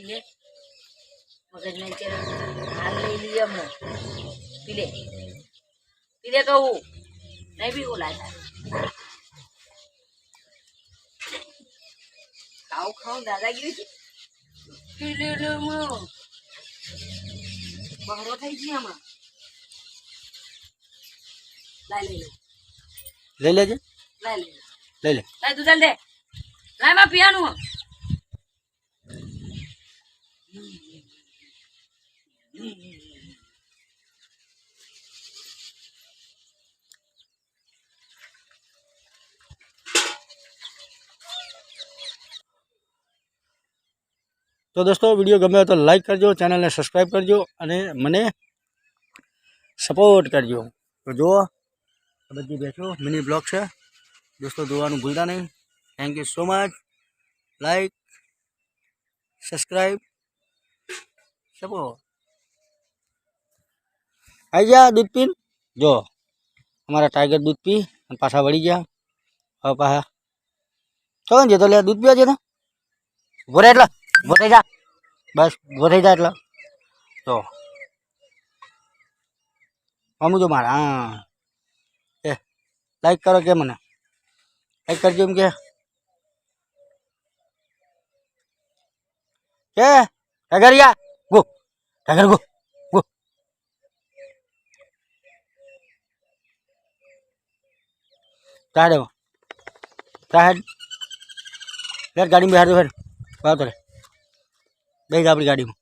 પીલે મગજમાં અત્યારે હાલ લઈ લઈએ અમને પીલે પીલે કહું નહીં પીવું લાગે ખાવું ખાવું દાદાગીરી છે પીલે બહરો થઈ ગયો આમાં લઈ લેજે લઈ લે લઈ લે તું ચાલ દે લાય માં પીવાનું तो दोस्तों वीडियो गमे तो लाइक करजो चैनल ने सब्सक्राइब करजो और मैने सपोर्ट करजो तो जो बच्ची बैठो मिनी ब्लॉग से दोस्तों जो भूलता नहीं thank you so much like subscribe શેકો આવી જા દૂધ પીન જો અમારા ટાઈગર દૂધ પી અને પાછા વળી ગયા હવે પાછા તો જતો લે દૂધ પીવા જતો ભોરે એટલા ભોરાઈ જા બસ ભોરાઈ જા એટલા તો અમુ જો મારા હા એ લાઈક કરો કે મને લાઈક કરજો એમ કે કે અગરિયા ಕರೆಗೋ ಗೋ ತಾಡೋ ತಾಹಡ್ ಫರ್ ಗಾಡಿ ಮೇ ಹಾರ ಜೋ ಫರ್ ಬಾರೋ ತಲೆ ಬೈ ಗಾಡಿ ಗಾಡಿ ಮೇ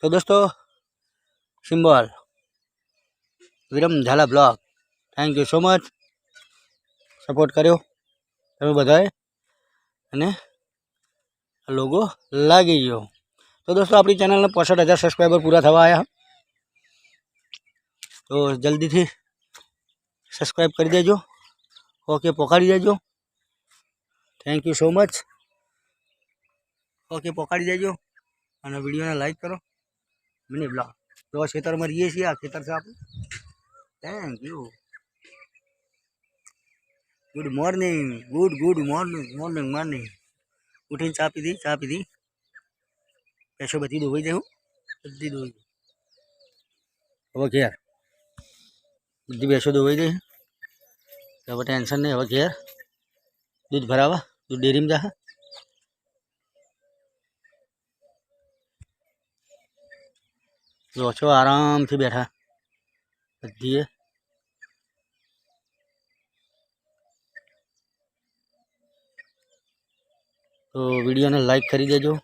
ತೋ ದೋಸ್ ತೋ ಸಿಂಬಲ್ ವಿರಮ ಧಾಲಾ blog thank you so much support ಕರಿಯೋ ತಮಿ ಬದಾಯೆ ಅನೆ ಲೋಗೋ ಲಾಗಿ ಯೋ तो दोस्तों अपनी चैनल में पौसठ हज़ार सब्सक्राइबर पूरा था आया तो जल्दी थी सब्सक्राइब कर दे जो ओके पकड़ दे जो thank you so much okay पकड़ दे जो और वीडियो ने लाइक करो मैंने ब्लॉग तो खेतर में रही है खेतर से आप thank you good morning good good morning morning morning उठी चापी दी चापी दी पैसे बती दो हूँ बद्दी दो यार बुद्धी पैसे दो दे अब टेंशन नहीं होगा यार दूध भरा हुआ दूध डेरी में जहा तो आराम से बैठा बद्दी है तो वीडियो ने लाइक करी दे जो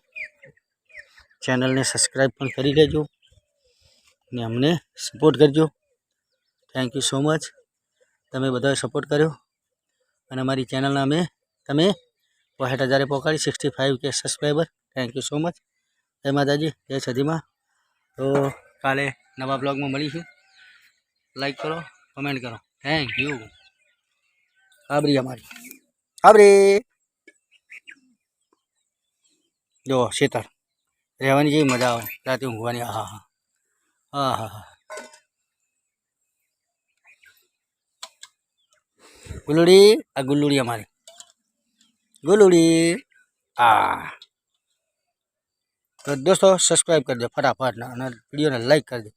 ચેનલને સબસ્ક્રાઈબ પણ કરી લેજો અને અમને સપોર્ટ કરજો થેન્ક યુ સો મચ તમે બધાએ સપોર્ટ કર્યો અને અમારી ચેનલના અમે તમે પોસઠ હજારે પહોંચાડી સિક્સટી ફાઇવ કે subscriber thank you so much જય માતાજી જય સદીમાં તો કાલે નવા બ્લોગમાં મળીશું લાઈક કરો કમેન્ટ કરો થેન્ક યુ આબરી અમારી આબરી જો શેતળ રહેવાની જેવી મજા આવે રાતે ઊંઘવાની હા હા હા હા હા ગુલ્લુડી આ ગુલ્લુડી અમારી ગુલ્લુડી આ તો દોસ્તો સબસ્ક્રાઈબ કરજો ફટાફટ અને વિડીયોને લાઈક કરજો